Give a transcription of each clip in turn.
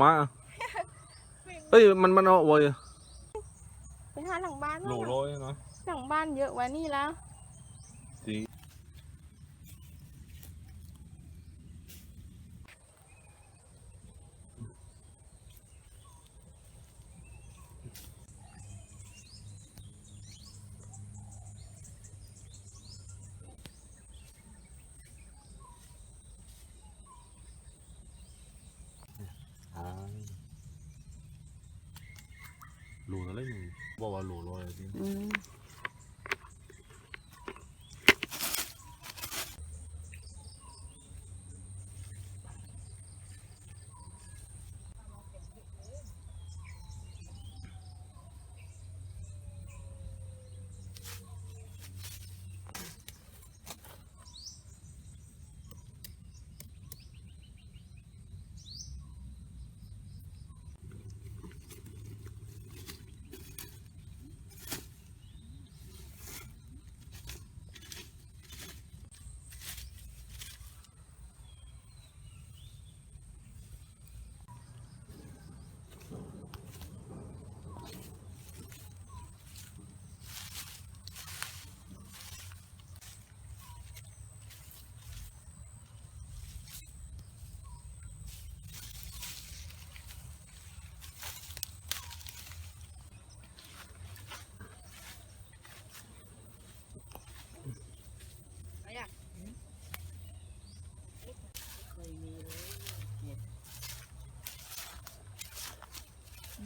มาเอ้ยมันมันเอาไว้อะไปหาหลังบ้านโหลบ้างร้อยนะหลังบ้านเยอะกว่านี่แล้ว หลอะไรมึงบอกว่าหลร้อยจริง อืม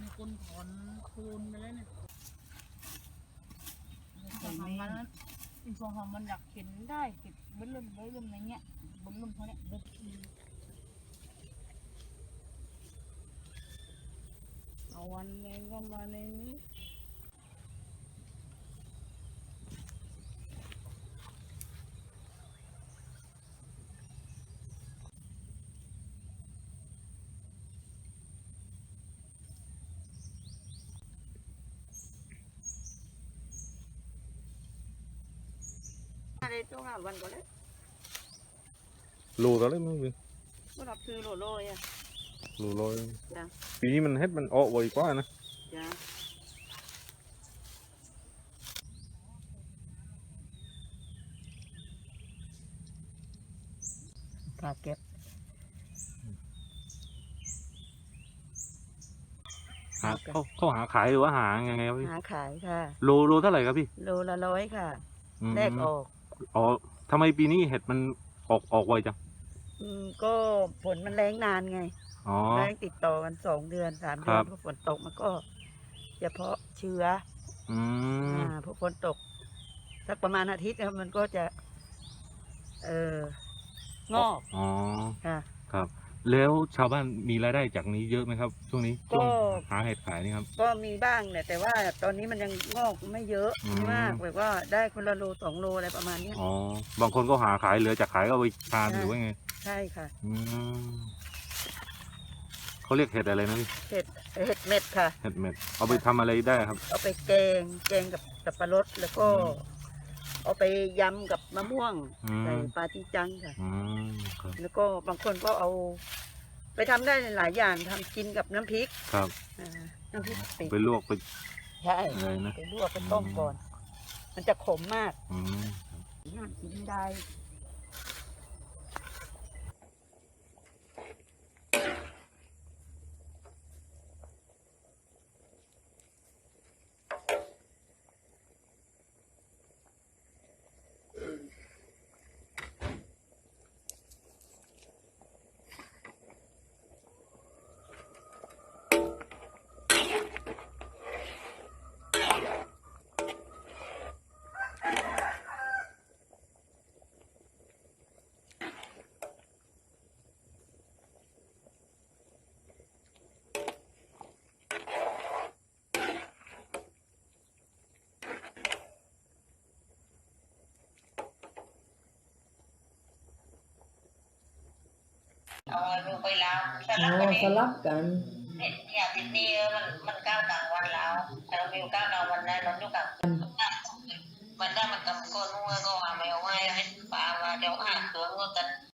มี คนถอนโคนไปแล้วเนี่ยสองสามวันแล้วอีกสองสามวันอยากเห็นได้เก็บบนลุ่มบนลุ่มอะไรเงี้ยบนลุ่มเขาเนี่ยบนเอาวันหนึงก็มาในนี้ อะไรตัวงาวันก็เลยโหลอะไรมึงพี่ก็รับซื้อโหลโลยอะโหลร้อยจ้ะ ปีนี้มันเฮ็ดมันออกไวกว่านะ จ้ากาเก็บหาเขาเขาหาขายหรือว่าหายังไงครับพี่หาขายค่ะ โลโลเท่าไหร่ครับพี่ โลละร้อยค่ะอืมแรกออก อ๋อทำไมปีนี้เห็ดมันออกออกไวจังอืมก็ฝนมันแรงนานไงอ๋อ แรงติดต่อกันสองเดือนสามคเดืรัอนบ พอฝนตกมันก็เฉพาะเชื้ออืมอ่าพอฝนตก สักประมาณอาทิตย์แล้วมันก็จะ เอองอกอ๋อ ค่ะ ครับ แล้วชาวบ้านมีรายได้จากนี้เยอะไหมครับ ช่วงนี้ก็ช่วงหาเห็ดขายนี่ครับ ก็มีบ้างแหละแต่ว่าตอนนี้มันยังงอกไม่เยอะอืมไม่มากแบบว่าได้คนละโลสองโลอะไรประมาณเนี้ยอ๋อบางคนก็หาขายเหลือจากขายก็เอาไปทานใช่หรือว่าไงใช่ค่ะอืมเขาเรียกเห็ดอะไรนะพี่เห็ดเห็ดเม็ดค่ะ เห็ดเม็ดเอาไปทำอะไรได้ครับ เอาไปแกงแกงกับสับปะรดแล้วก็อืม เอาไปยำกับมะม่วงอืม ใส่ปลาจิงจังค่ะ อืมครับแล้วก็บางคนก็เอา ไปทำได้หลายอย่างทำกินกับน้ำพริกครับอ่าน้ำพริกกะปิไปลวกไปใช่อะไรนะ ไปลวกไปต้มก่อน มันจะขมมากอืมน่ากินได้ ไปแล้วสอ๋ลับกันอเอสงลับกันเนี่ยเนี่ยติดหนี่มันมันก้าวต่างวันแล้วแต่เรามีอยู่ก้าวต่างวันนั้นเราอยู่กับวัน